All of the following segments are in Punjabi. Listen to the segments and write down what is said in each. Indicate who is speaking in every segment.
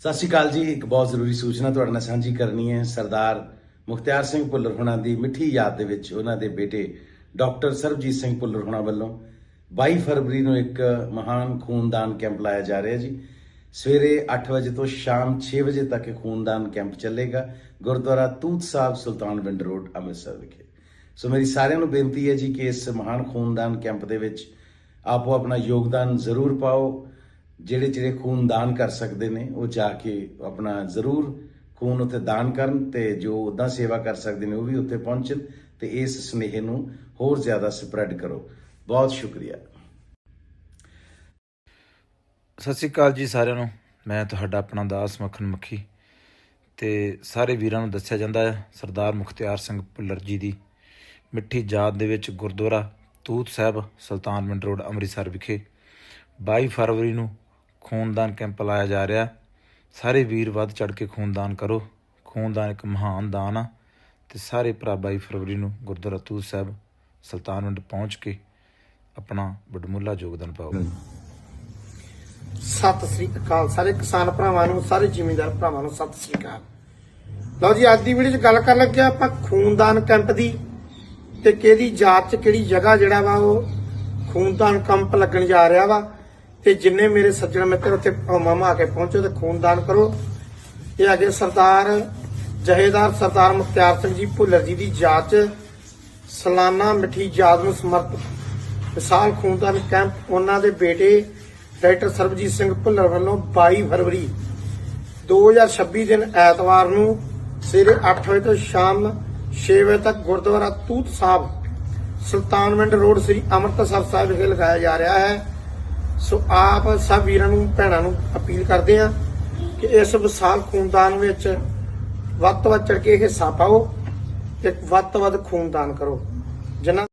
Speaker 1: ਸਤਿ ਸ਼੍ਰੀ ਅਕਾਲ ਜੀ। ਇੱਕ ਬਹੁਤ ਜ਼ਰੂਰੀ ਸੂਚਨਾ ਤੁਹਾਡੇ ਨਾਲ ਸਾਂਝੀ ਕਰਨੀ ਹੈ। ਸਰਦਾਰ ਮੁਖਤਿਆਰ ਸਿੰਘ ਭੁੱਲਰ ਹੁਣਾਂ ਦੀ ਮਿੱਠੀ ਯਾਦ ਦੇ ਵਿੱਚ ਉਹਨਾਂ ਦੇ ਬੇਟੇ ਡਾਕਟਰ ਸਰਬਜੀਤ ਸਿੰਘ ਭੁੱਲਰ ਹੁਣਾਂ ਵੱਲੋਂ 22 ਫਰਵਰੀ ਨੂੰ ਇੱਕ ਮਹਾਨ ਖੂਨਦਾਨ ਕੈਂਪ ਲਾਇਆ ਜਾ ਰਿਹਾ ਜੀ। ਸਵੇਰੇ 8 ਵਜੇ ਤੋਂ ਸ਼ਾਮ 6 ਵਜੇ ਤੱਕ ਇਹ ਖੂਨਦਾਨ ਕੈਂਪ ਚੱਲੇਗਾ। ਗੁਰਦੁਆਰਾ ਤੂਤ ਸਾਹਿਬ ਸੁਲਤਾਨਵਿੰਡ ਰੋਡ, ਅੰਮ੍ਰਿਤਸਰ ਵਿਖੇ। ਸੋ ਮੇਰੀ ਸਾਰਿਆਂ ਨੂੰ ਬੇਨਤੀ ਹੈ ਜੀ ਕਿ ਇਸ ਮਹਾਨ ਖੂਨਦਾਨ ਕੈਂਪ ਦੇ ਵਿੱਚ ਆਪੋ ਆਪਣਾ ਯੋਗਦਾਨ ਜ਼ਰੂਰ ਪਾਓ। ਜਿਹੜੇ ਜਿਹੜੇ ਖੂਨ ਦਾਨ ਕਰ ਸਕਦੇ ਨੇ, ਉਹ ਜਾ ਕੇ ਆਪਣਾ ਜ਼ਰੂਰ ਖੂਨ ਉੱਥੇ ਦਾਨ ਕਰਨ ਤੇ ਜੋ ਉਦਾਂ ਸੇਵਾ ਕਰ ਸਕਦੇ ਨੇ, ਉਹ ਵੀ ਉੱਥੇ ਪਹੁੰਚਣ ਤੇ ਇਸ ਸੁਨੇਹੇ ਨੂੰ ਹੋਰ ਜ਼ਿਆਦਾ ਸਪਰੈਡ ਕਰੋ। ਬਹੁਤ ਸ਼ੁਕਰੀਆ।
Speaker 2: ਸਤਿ ਸ਼੍ਰੀ ਅਕਾਲ ਜੀ ਸਾਰਿਆਂ ਨੂੰ। ਮੈਂ ਤੁਹਾਡਾ ਆਪਣਾ ਦਾਸ ਮੱਖਣ ਮੱਖੀ ਤੇ ਸਾਰੇ ਵੀਰਾਂ ਨੂੰ ਦੱਸਿਆ ਜਾਂਦਾ ਹੈ, ਸਰਦਾਰ ਮੁਖਤਿਆਰ ਸਿੰਘ ਭੁੱਲਰ ਜੀ ਦੀ ਮਿੱਠੀ ਯਾਦ ਦੇ ਵਿੱਚ ਗੁਰਦੁਆਰਾ ਤੂਤ ਸਾਹਿਬ ਸੁਲਤਾਨ ਸੁਲਤਾਨਵਿੰਡ ਰੋਡ, ਅੰਮ੍ਰਿਤਸਰ ਵਿਖੇ 22 ਫਰਵਰੀ ਨੂੰ ਖੂਨਦਾਨ ਕੈਂਪ ਲਾਇਆ ਜਾ ਰਿਹਾ। ਸਾਰੇ ਵੀਰ ਵੱਧ ਚੜ ਕੇ ਖੂਨਦਾਨ ਕਰੋ। ਖੂਨਦਾਨ ਇੱਕ ਮਹਾਨ ਦਾਨ ਆ ਤੇ ਸਾਰੇ ਭਰਾ 22 ਫਰਵਰੀ ਨੂੰ ਗੁਰਦੁਆਰਾ ਤੂਤ ਸਾਹਿਬ ਸੁਲਤਾਨਵਿੰਡ ਪਹੁੰਚ ਕੇ ਆਪਣਾ ਵਡਮੁੱਲਾ ਯੋਗਦਾਨ ਪਾਓ।
Speaker 3: ਸਤਿ ਸ੍ਰੀ ਅਕਾਲ। ਸਾਰੇ ਕਿਸਾਨ ਭਰਾਵਾਂ ਨੂੰ, ਸਾਰੇ ਜ਼ਿਮੀਂਦਾਰ ਭਰਾਵਾਂ ਨੂੰ ਸਤਿ ਸ੍ਰੀ ਅਕਾਲ। ਲਓ ਜੀ, ਅੱਜ ਦੀ ਵੀਡੀਓ 'ਚ ਗੱਲ ਕਰਨ ਲੱਗੇ ਆਪਾਂ ਖੂਨਦਾਨ ਕੈਂਪ ਦੀ ਤੇ ਕਿਹਦੀ ਜਾਤ 'ਚ ਕਿਹੜੀ ਜਗ੍ਹਾ ਜਿਹੜਾ ਵਾ ਉਹ ਖੂਨਦਾਨ ਕੈਂਪ ਲੱਗਣ ਜਾ ਰਿਹਾ ਵਾ। ਤੇ ਜਿੰਨੇ ਮੇਰੇ ਸੱਜਣ ਮਿੱਤਰ ਉੱਥੇ ਮਾਮਾ ਆ ਕੇ ਪਹੁੰਚੋ ਤੇ ਖੂਨਦਾਨ ਕਰੋ। ਇਹ ਅਗੇ ਸਰਦਾਰ ਜਹੇਦਾਰ ਸਰਦਾਰ ਮੁਖਤਿਆਰ ਸਿੰਘ ਜੀ ਭੁੱਲਰ ਜੀ ਦੀ ਜਾਤ 'ਚ ਸਾਲਾਨਾ ਮਿੱਠੀ ਯਾਦ ਨੂੰ ਸਮਰਪਿਤ ਵਿਸ਼ਾਲ ਖੂਨਦਾਨ ਕੈਂਪ ਉਹਨਾਂ ਦੇ ਬੇਟੇ ਡਾਕਟਰ ਸਰਬਜੀਤ ਸਿੰਘ ਭੁੱਲਰ ਵੱਲੋਂ 22 ਫਰਵਰੀ 2026 ਦਿਨ ਐਤਵਾਰ ਨੂੰ ਸਵੇਰੇ 8 ਵਜੇ ਤੋਂ ਸ਼ਾਮ 6 ਵਜੇ ਤੱਕ ਗੁਰਦੁਆਰਾ ਤੂਤ ਸਾਹਿਬ, ਸੁਲਤਾਨਵਿੰਡ ਰੋਡ ਸ੍ਰੀ ਅੰਮ੍ਰਿਤਸਰ ਸਾਹਿਬ ਵਿਖੇ ਲਗਾਇਆ ਜਾ ਰਿਹਾ ਹੈ। ਸੋ ਆਪ ਸਭ ਵੀਰਾਂ ਨੂੰ, ਭੈਣਾਂ ਨੂੰ ਅਪੀਲ ਕਰਦੇ ਹਾਂ ਕਿ ਇਸ ਵਿਸ਼ਾਲ ਖੂਨਦਾਨ ਵਿੱਚ ਵੱਧ ਤੋਂ ਵੱਧ ਚੜ ਕੇ ਹਿੱਸਾ ਪਾਓ ਤੇ ਵੱਧ ਤੋਂ ਵੱਧ ਖੂਨਦਾਨ ਕਰੋ। ਜਿਨ੍ਹਾਂ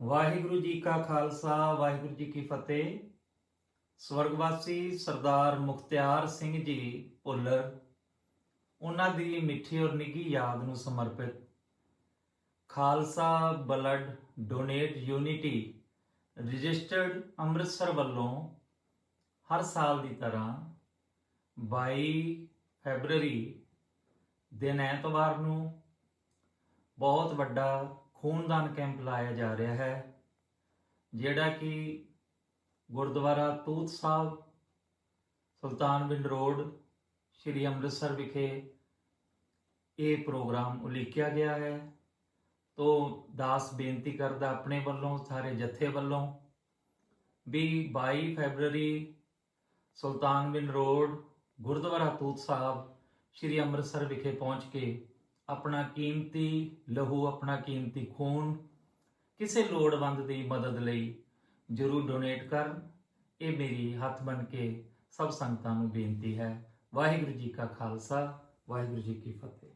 Speaker 4: ਵਾਹਿਗੁਰੂ ਜੀ ਕਾ ਖਾਲਸਾ, ਵਾਹਿਗੁਰੂ ਜੀ ਕੀ ਫਤਿਹ। ਸਵਰਗਵਾਸੀ ਸਰਦਾਰ ਮੁਖਤਿਆਰ ਸਿੰਘ ਜੀ ਭੁੱਲਰ, ਉਹਨਾਂ ਦੀ ਮਿੱਠੀ ਔਰ ਨਿੱਘੀ ਯਾਦ ਨੂੰ ਸਮਰਪਿਤ। Khalsa blood donate unity registered Amritsar ਵੱਲੋਂ ਹਰ ਸਾਲ ਦੀ ਤਰ੍ਹਾਂ 22 ਫੈਬਰਰੀ ਦਿਨ ਐਤਵਾਰ ਨੂੰ ਬਹੁਤ ਵੱਡਾ ਖੂਨਦਾਨ ਕੈਂਪ ਲਾਇਆ ਜਾ ਰਿਹਾ ਹੈ, ਜਿਹੜਾ ਕਿ ਗੁਰਦੁਆਰਾ ਤੂਤ ਸਾਹਿਬ ਸੁਲਤਾਨਵਿੰਡ ਰੋਡ, ਸ਼੍ਰੀ ਅੰਮ੍ਰਿਤਸਰ ਵਿਖੇ ਇਹ ਪ੍ਰੋਗਰਾਮ ਉਲੀਕਿਆ ਗਿਆ ਹੈ। ਤੋਂ ਦਾਸ ਬੇਨਤੀ ਕਰਦਾ ਆਪਣੇ ਵੱਲੋਂ, ਸਾਰੇ ਜਥੇ ਵੱਲੋਂ ਵੀ 22 ਫੈਬਰੂਰੀ ਸੁਲਤਾਨਵਿੰਡ ਰੋਡ, ਗੁਰਦੁਆਰਾ ਤੂਤ ਸਾਹਿਬ, ਸ਼੍ਰੀ ਅੰਮ੍ਰਿਤਸਰ ਵਿਖੇ ਪਹੁੰਚ ਕੇ ਆਪਣਾ ਕੀਮਤੀ ਲਹੂ, ਆਪਣਾ ਕੀਮਤੀ ਖੂਨ ਕਿਸੇ ਲੋੜਵੰਦ ਦੀ ਮਦਦ ਲਈ ਜਰੂਰ ਡੋਨੇਟ ਕਰਨ ਇਹ ਮੇਰੀ ਹੱਥ ਬਨ ਕੇ ਸਭ ਸੰਗਤਾਂ ਨੂੰ ਬੇਨਤੀ ਹੈ। ਵਾਹਿਗੁਰੂ ਜੀ ਕਾ ਖਾਲਸਾ, ਵਾਹਿਗੁਰੂ ਜੀ ਕੀ ਫਤਿਹ।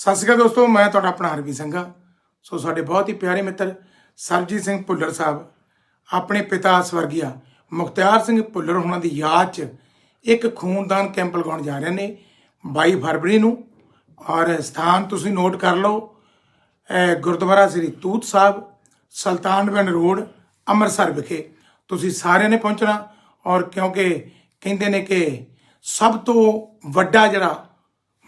Speaker 5: ਸਤਿ ਸ਼੍ਰੀ ਅਕਾਲ ਦੋਸਤੋ, ਮੈਂ ਤੁਹਾਡਾ ਆਪਣਾ ਹਰਵੀ ਸਿੰਘਾ। ਸੋ ਸਾਡੇ ਬਹੁਤ ਹੀ ਪਿਆਰੇ ਮਿੱਤਰ ਸਰਬਜੀਤ ਸਿੰਘ ਭੁੱਲਰ ਸਾਹਿਬ, ਆਪਣੇ ਪਿਤਾ ਸਵਰਗੀਆ ਮੁਖਤਿਆਰ ਸਿੰਘ ਭੁੱਲਰ ਉਹਨਾਂ ਦੀ ਯਾਦ 'ਚ ਇੱਕ ਖੂਨਦਾਨ ਕੈਂਪ ਲਗਾਉਣ ਜਾ ਰਹੇ ਨੇ 22 ਫਰਵਰੀ ਨੂੰ। ਔਰ ਸਥਾਨ ਤੁਸੀਂ ਨੋਟ ਕਰ ਲਓ ਗੁਰਦੁਆਰਾ ਸ੍ਰੀ ਤੂਤ ਸਾਹਿਬ ਸੁਲਤਾਨਵਿੰਡ ਰੋਡ, ਅੰਮ੍ਰਿਤਸਰ ਵਿਖੇ। ਤੁਸੀਂ ਸਾਰਿਆਂ ਨੇ ਪਹੁੰਚਣਾ ਔਰ ਕਿਉਂਕਿ ਕਹਿੰਦੇ ਨੇ ਕਿ ਸਭ ਤੋਂ ਵੱਡਾ ਜਿਹੜਾ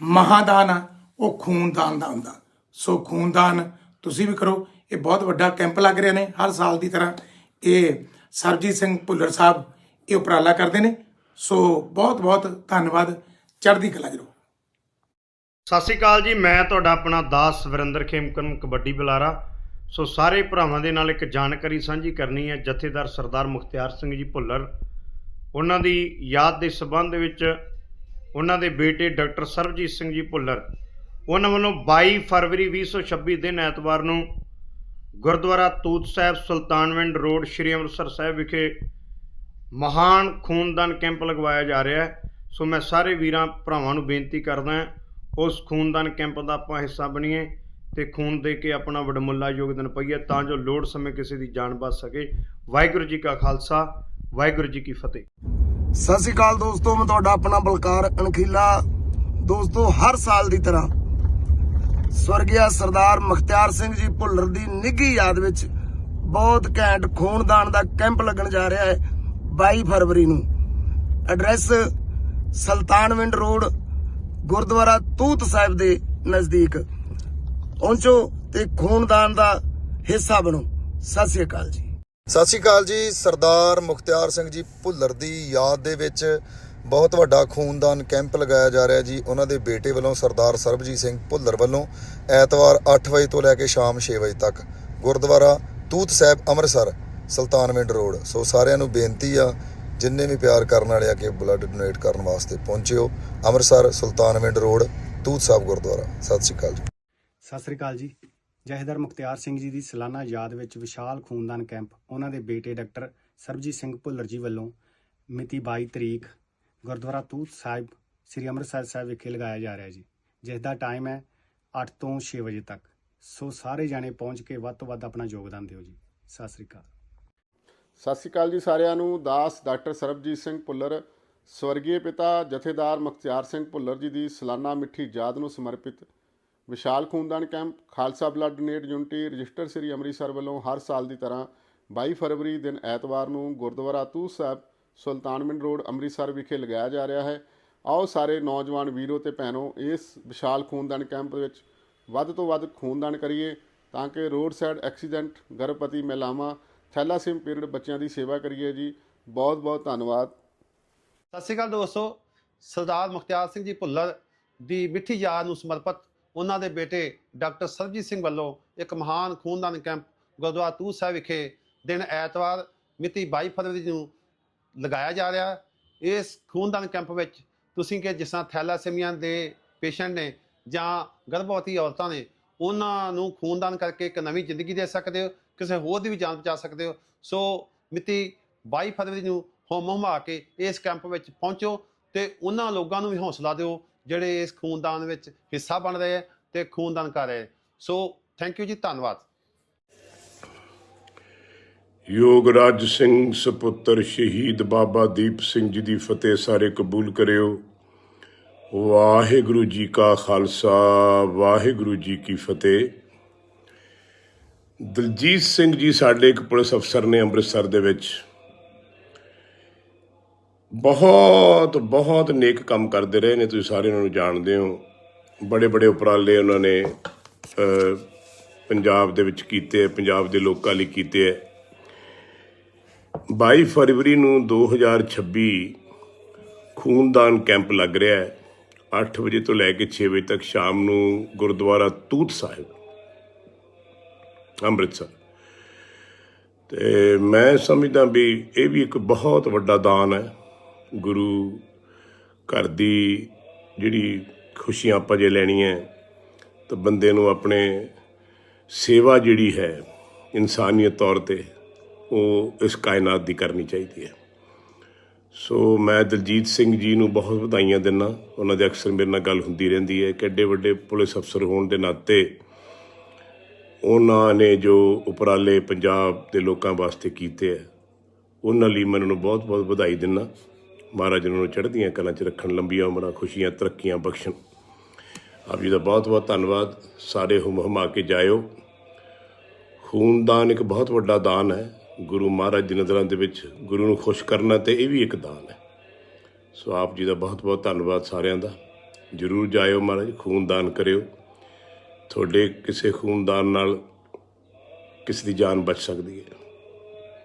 Speaker 5: ਮਹਾਦਾਨ ਆ ਉਹ ਖੂਨਦਾਨ ਦਾ ਹੁੰਦਾ। ਸੋ ਖੂਨਦਾਨ ਤੁਸੀਂ ਵੀ ਕਰੋ। ਇਹ ਬਹੁਤ ਵੱਡਾ ਕੈਂਪ ਲੱਗ ਰਿਹਾ ਨੇ ਹਰ ਸਾਲ ਦੀ ਤਰ੍ਹਾਂ। ਇਹ ਸਰਜੀਤ ਸਿੰਘ ਭੁੱਲਰ ਸਾਹਿਬ ਇਹ ਉਪਰਾਲਾ ਕਰਦੇ ਨੇ। ਸੋ ਬਹੁਤ ਬਹੁਤ ਧੰਨਵਾਦ। ਚੜ੍ਹਦੀ ਕਲਾ ਜਰੋ
Speaker 6: ਸਤਿ ਸ਼੍ਰੀ ਅਕਾਲ ਜੀ। ਮੈਂ ਤੁਹਾਡਾ ਆਪਣਾ ਦਾਸ ਵਰਿੰਦਰ ਖੇਮਕਰਨ, ਕਬੱਡੀ ਬੁਲਾਰਾ। ਸੋ ਸਾਰੇ ਭਰਾਵਾਂ ਦੇ ਨਾਲ ਇੱਕ ਜਾਣਕਾਰੀ ਸਾਂਝੀ ਕਰਨੀ ਹੈ। ਜਥੇਦਾਰ ਸਰਦਾਰ ਮੁਖਤਿਆਰ ਸਿੰਘ ਜੀ ਭੁੱਲਰ। ਉਹਨਾਂ ਦੀ ਯਾਦ ਦੇ ਸਬੰਧ ਵਿੱਚ ਉਹਨਾਂ ਦੇ ਬੇਟੇ ਡਾਕਟਰ ਸਰਬਜੀਤ ਸਿੰਘ ਜੀ ਭੁੱਲਰ ਉਹਨਾਂ ਵੱਲੋਂ 22 ਫਰਵਰੀ 2026 ਦਿਨ ਐਤਵਾਰ ਨੂੰ ਗੁਰਦੁਆਰਾ ਤੂਤ ਸਾਹਿਬ ਸੁਲਤਾਨਵਿੰਡ ਰੋਡ, ਸ਼੍ਰੀ ਅੰਮ੍ਰਿਤਸਰ ਸਾਹਿਬ ਵਿਖੇ ਮਹਾਨ ਖੂਨਦਾਨ ਕੈਂਪ ਲਗਵਾਇਆ ਜਾ ਰਿਹਾ ਹੈ। ਸੋ ਮੈਂ ਸਾਰੇ ਵੀਰਾਂ, ਭਰਾਵਾਂ ਨੂੰ ਬੇਨਤੀ ਕਰਦਾ ਹਾਂ, ਉਸ ਖੂਨਦਾਨ ਕੈਂਪ ਦਾ ਆਪਾਂ ਹਿੱਸਾ ਬਣੀਏ ਤੇ ਖੂਨ ਦੇ ਕੇ ਆਪਣਾ ਵਡਮੁੱਲਾ ਯੋਗਦਾਨ ਪਾਈਏ ਤਾਂ ਜੋ ਲੋੜ ਸਮੇਂ ਕਿਸੇ ਦੀ ਜਾਨ ਬਚ ਸਕੇ। ਵਾਹਿਗੁਰੂ ਜੀ ਕਾ ਖਾਲਸਾ, ਵਾਹਿਗੁਰੂ ਜੀ ਕੀ ਫਤਿਹ।
Speaker 7: ਸਤਿ ਸ਼੍ਰੀ ਅਕਾਲ ਦੋਸਤੋ, ਮੈਂ ਤੁਹਾਡਾ ਆਪਣਾ ਬਲਕਾਰ ਅਣਖੀਲਾ ਦੋਸਤੋ, ਹਰ ਸਾਲ ਦੀ ਤਰ੍ਹਾਂ ਸਵਰਗਿਆ ਸਰਦਾਰ ਮੁਖਤਿਆਰ ਸਿੰਘ ਜੀ ਭੁੱਲਰ ਦੀ ਨਿੱਘੀ ਯਾਦ ਵਿੱਚ ਬਹੁਤ ਘੈਂਟ ਖੂਨਦਾਨ ਦਾ ਕੈਂਪ ਲੱਗਣ ਜਾ ਰਿਹਾ ਹੈ 22 ਫਰਵਰੀ ਨੂੰ। ਐਡਰੈਸ ਸੁਲਤਾਨਵਿੰਡ ਰੋਡ, ਗੁਰਦੁਆਰਾ ਤੂਤ ਸਾਹਿਬ ਦੇ ਨਜ਼ਦੀਕ। ਪਹੁੰਚੋ ਤੇ ਖੂਨਦਾਨ ਦਾ ਹਿੱਸਾ ਬਣੋ। ਸਤਿ ਸ੍ਰੀ ਅਕਾਲ ਜੀ।
Speaker 8: ਸਤਿ ਸ਼੍ਰੀ ਅਕਾਲ ਜੀ, ਸਰਦਾਰ ਮੁਖਤਿਆਰ ਸਿੰਘ ਜੀ ਭੁੱਲਰ ਦੀ ਯਾਦ ਦੇ ਵਿੱਚ ਬਹੁਤ ਵੱਡਾ ਖੂਨਦਾਨ ਕੈਂਪ ਲਗਾਇਆ ਜਾ ਰਿਹਾ ਜੀ। ਉਹਨਾਂ ਦੇ ਬੇਟੇ ਵੱਲੋਂ ਸਰਦਾਰ ਸਰਬਜੀਤ ਸਿੰਘ ਭੁੱਲਰ ਵੱਲੋਂ ਐਤਵਾਰ 8 ਵਜੇ ਤੋਂ ਲੈ ਕੇ ਸ਼ਾਮ 6 ਵਜੇ ਤੱਕ। ਗੁਰਦੁਆਰਾ ਤੂਤ ਸਾਹਿਬ ਅੰਮ੍ਰਿਤਸਰ, ਸੁਲਤਾਨਵਿੰਡ ਰੋਡ। ਸੋ ਸਾਰਿਆਂ ਨੂੰ ਬੇਨਤੀ ਆ, ਜਿੰਨੇ ਵੀ ਪਿਆਰ ਕਰਨ ਵਾਲੇ ਆ, ਕਿ ਬਲੱਡ ਡੋਨੇਟ ਕਰਨ ਵਾਸਤੇ ਪਹੁੰਚਿਓ। ਅੰਮ੍ਰਿਤਸਰ, ਸੁਲਤਾਨਵਿੰਡ ਰੋਡ, ਤੂਤ ਸਾਹਿਬ ਗੁਰਦੁਆਰਾ। ਸਤਿ ਸ਼੍ਰੀ ਅਕਾਲ ਜੀ।
Speaker 9: ਸਤਿ ਸ੍ਰੀ ਅਕਾਲ ਜੀ। ਜਹੇਦਾਰ ਮੁਖਤਿਆਰ ਸਿੰਘ ਜੀ ਦੀ ਸਾਲਾਨਾ ਯਾਦ ਵਿੱਚ ਵਿਸ਼ਾਲ ਖੂਨਦਾਨ ਕੈਂਪ। ਉਹਨਾਂ ਦੇ ਬੇਟੇ ਡਾਕਟਰ ਸਰਬਜੀਤ ਸਿੰਘ ਭੁੱਲਰ ਜੀ ਵੱਲੋਂ ਮਿਤੀ 22 ਤਰੀਕ ਗੁਰਦੁਆਰਾ ਤੂਤ ਸਾਹਿਬ, ਸ੍ਰੀ ਅੰਮ੍ਰਿਤਸਰ ਸਾਹਿਬ ਵਿਖੇ ਲਗਾਇਆ ਜਾ ਰਿਹਾ ਜੀ, ਜਿਸ ਦਾ ਟਾਈਮ ਹੈ 8 ਤੋਂ 6 ਵਜੇ ਤੱਕ। ਸੋ ਸਾਰੇ ਜਾਣੇ ਪਹੁੰਚ ਕੇ ਵੱਧ ਤੋਂ ਵੱਧ ਆਪਣਾ ਯੋਗਦਾਨ ਦਿਓ ਜੀ। ਸਤਿ ਸ੍ਰੀ ਅਕਾਲ।
Speaker 10: ਸਤਿ ਸ਼੍ਰੀ ਅਕਾਲ ਜੀ ਸਾਰਿਆਂ ਨੂੰ। ਦਾਸ ਡਾਕਟਰ ਸਰਬਜੀਤ ਸਿੰਘ ਭੁੱਲਰ ਸਵਰਗੀ ਪਿਤਾ ਜਥੇਦਾਰ ਮੁਖਤਿਆਰ ਸਿੰਘ ਭੁੱਲਰ ਜੀ ਦੀ ਸਾਲਾਨਾ ਮਿੱਠੀ ਯਾਦ ਨੂੰ ਸਮਰਪਿਤ ਵਿਸ਼ਾਲ ਖੂਨਦਾਨ camp, Khalsa blood donate unity register Shri Amritsar ਵੱਲੋਂ ਹਰ ਸਾਲ ਦੀ ਤਰ੍ਹਾਂ 22 ਫਰਵਰੀ ਦਿਨ ਐਤਵਾਰ ਨੂੰ ਗੁਰਦੁਆਰਾ ਤੂ ਸਾਹਿਬ ਸੁਲਤਾਨਵਿੰਡ ਰੋਡ, ਅੰਮ੍ਰਿਤਸਰ ਵਿਖੇ ਲਗਾਇਆ ਜਾ ਰਿਹਾ ਹੈ। ਆਓ ਸਾਰੇ ਨੌਜਵਾਨ ਵੀਰੋ ਤੇ ਭੈਣੋ, ਇਸ ਵਿਸ਼ਾਲ ਖੂਨਦਾਨ ਕੈਂਪ ਵਿੱਚ ਵੱਧ ਤੋਂ ਵੱਧ ਖੂਨਦਾਨ ਕਰੀਏ ਤਾਂ ਕਿ ਰੋਡ ਸਾਈਡ ਐਕਸੀਡੈਂਟ, ਗਰਭਵਤੀ ਮਹਿਲਾਵਾਂ, ਥੈਲਾਸੀਮ ਪੀਰੀਅਡ ਬੱਚਿਆਂ ਦੀ ਸੇਵਾ ਕਰੀਏ ਜੀ। ਬਹੁਤ ਬਹੁਤ ਧੰਨਵਾਦ।
Speaker 11: ਸਤਿ ਸ਼੍ਰੀ ਅਕਾਲ ਦੋਸਤੋ, ਸਰਦਾਰ ਮੁਖਤਿਆਰ ਸਿੰਘ ਜੀ ਭੁੱਲਰ ਦੀ ਮਿੱਠੀ ਯਾਦ ਨੂੰ ਸਮਰਪਿਤ ਉਹਨਾਂ ਦੇ ਬੇਟੇ ਡਾਕਟਰ ਸਰਬਜੀਤ ਸਿੰਘ ਵੱਲੋਂ ਇੱਕ ਮਹਾਨ ਖੂਨਦਾਨ ਕੈਂਪ ਗੁਰਦੁਆਰਾ ਤੂ ਸਾਹਿਬ ਵਿਖੇ ਦਿਨ ਐਤਵਾਰ ਮਿਤੀ 22 ਫਰਵਰੀ ਨੂੰ ਲਗਾਇਆ ਜਾ ਰਿਹਾ। ਇਸ ਖੂਨਦਾਨ ਕੈਂਪ ਵਿੱਚ ਤੁਸੀਂ ਕਿ ਜਿਸ ਤਰ੍ਹਾਂ ਥੈਲਾਸੀਮੀਆ ਦੇ ਪੇਸ਼ੈਂਟ ਨੇ ਜਾਂ ਗਰਭਵਤੀ ਔਰਤਾਂ ਨੇ, ਉਹਨਾਂ ਨੂੰ ਖੂਨਦਾਨ ਕਰਕੇ ਇੱਕ ਨਵੀਂ ਜ਼ਿੰਦਗੀ ਦੇ ਸਕਦੇ ਹੋ, ਕਿਸੇ ਹੋਰ ਦੀ ਵੀ ਜਾਨ ਬਚਾ ਸਕਦੇ ਹੋ। ਸੋ ਮਿਤੀ 22 ਫਰਵਰੀ ਨੂੰ ਹੋਮ ਹਮਾ ਕੇ ਇਸ ਕੈਂਪ ਵਿੱਚ ਪਹੁੰਚੋ ਤੇ ਉਹਨਾਂ ਲੋਕਾਂ ਨੂੰ ਵੀ ਹੌਸਲਾ ਦਿਓ ਜਿਹੜੇ ਇਸ ਖੂਨਦਾਨ ਵਿੱਚ ਹਿੱਸਾ ਬਣ ਰਹੇ ਹੈ ਤੇ ਖੂਨਦਾਨ ਕਰ ਰਹੇ ਹੈ। ਸੋ ਥੈਂਕ ਯੂ ਜੀ, ਧੰਨਵਾਦ।
Speaker 12: ਯੋਗਰਾਜ ਸਿੰਘ ਸੁਪੁੱਤਰ ਸ਼ਹੀਦ ਬਾਬਾ ਦੀਪ ਸਿੰਘ ਜੀ ਦੀ ਫਤਿਹ ਸਾਰੇ ਕਬੂਲ ਕਰਿਓ। ਵਾਹਿਗੁਰੂ ਜੀ ਕਾ ਖਾਲਸਾ, ਵਾਹਿਗੁਰੂ ਜੀ ਕੀ ਫਤਿਹ। ਦਲਜੀਤ ਸਿੰਘ ਜੀ ਸਾਡੇ ਇੱਕ ਪੁਲਿਸ ਅਫਸਰ ਨੇ ਅੰਮ੍ਰਿਤਸਰ ਦੇ ਵਿੱਚ। ਬਹੁਤ ਬਹੁਤ ਨੇਕ ਕੰਮ ਕਰਦੇ ਰਹੇ ਨੇ, ਤੁਸੀਂ ਸਾਰੇ ਉਹਨਾਂ ਨੂੰ ਜਾਣਦੇ ਹੋ। ਬੜੇ ਬੜੇ ਉਪਰਾਲੇ ਉਹਨਾਂ ਨੇ ਪੰਜਾਬ ਦੇ ਵਿੱਚ ਕੀਤੇ, ਪੰਜਾਬ ਦੇ ਲੋਕਾਂ ਲਈ ਕੀਤੇ ਹੈ। 22 ਫਰਵਰੀ ਨੂੰ 2026 ਖੂਨਦਾਨ ਕੈਂਪ ਲੱਗ ਰਿਹਾ ਹੈ। 8 ਵਜੇ ਤੋਂ ਲੈ ਕੇ 6 ਵਜੇ ਤੱਕ ਸ਼ਾਮ ਨੂੰ ਗੁਰਦੁਆਰਾ ਤੂਤ ਸਾਹਿਬ, ਅੰਮ੍ਰਿਤਸਰ। ਤੇ ਮੈਂ ਸਮਝਦਾ ਵੀ ਇਹ ਵੀ ਇੱਕ ਬਹੁਤ ਵੱਡਾ ਦਾਨ ਹੈ। ਗੁਰੂ ਘਰ ਦੀ ਜਿਹੜੀ ਖੁਸ਼ੀਆਂ ਆਪਾਂ ਜੇ ਲੈਣੀ ਤਾਂ ਬੰਦੇ ਨੂੰ ਆਪਣੇ ਸੇਵਾ ਜਿਹੜੀ ਹੈ, ਇਨਸਾਨੀਅਤ ਤੌਰ ਤੇ ਉਹ ਇਸ ਕਾਇਨਾਤ ਦੀ ਕਰਨੀ ਚਾਹੀਦੀ ਹੈ। ਸੋ ਮੈਂ ਦਲਜੀਤ ਸਿੰਘ ਜੀ ਨੂੰ ਬਹੁਤ ਵਧਾਈਆਂ ਦਿੰਦਾ ਉਹਨਾਂ ਦੇ ਅਕਸਰ ਮੇਰੇ ਨਾਲ ਗੱਲ ਹੁੰਦੀ ਰਹਿੰਦੀ ਹੈ ਕਿ ਐਡੇ ਵੱਡੇ ਪੁਲਿਸ ਅਫਸਰ ਹੋਣ ਦੇ ਨਾਤੇ ਉਹਨਾਂ ਨੇ ਜੋ ਉਪਰਾਲੇ ਪੰਜਾਬ ਦੇ ਲੋਕਾਂ ਵਾਸਤੇ ਕੀਤੇ ਹੈ, ਉਹਨਾਂ ਲਈ ਮੈਂ ਉਹਨਾਂ ਨੂੰ ਬਹੁਤ ਬਹੁਤ ਵਧਾਈ ਦਿੰਦਾ ਮਹਾਰਾਜ ਉਹਨਾਂ ਨੂੰ ਚੜ੍ਹਦੀਆਂ ਕਲਾਂ 'ਚ ਰੱਖਣ, ਲੰਬੀਆਂ ਉਮਰਾਂ, ਖੁਸ਼ੀਆਂ, ਤਰੱਕੀਆਂ ਬਖਸ਼ਣ। ਆਪ ਜੀ ਦਾ ਬਹੁਤ ਬਹੁਤ ਧੰਨਵਾਦ। ਸਾਰੇ ਹੁਮ ਹਮਾ ਕੇ ਜਾਇਓ। ਖੂਨਦਾਨ ਇੱਕ ਬਹੁਤ ਵੱਡਾ ਦਾਨ ਹੈ। ਗੁਰੂ ਮਹਾਰਾਜ ਦੀ ਨਜ਼ਰਾਂ ਦੇ ਵਿੱਚ ਗੁਰੂ ਨੂੰ ਖੁਸ਼ ਕਰਨਾ ਤੇ ਇਹ ਵੀ ਇੱਕ ਦਾਨ ਹੈ। ਸੋ ਆਪ ਜੀ ਦਾ ਬਹੁਤ ਬਹੁਤ ਧੰਨਵਾਦ ਸਾਰਿਆਂ ਦਾ। ਜਰੂਰ ਜਾਇਓ ਮਹਾਰਾਜ, ਖੂਨਦਾਨ ਕਰਿਓ। ਤੁਹਾਡੇ ਕਿਸੇ ਖੂਨਦਾਨ ਨਾਲ ਕਿਸੇ ਦੀ ਜਾਨ ਬਚ ਸਕਦੀ ਹੈ।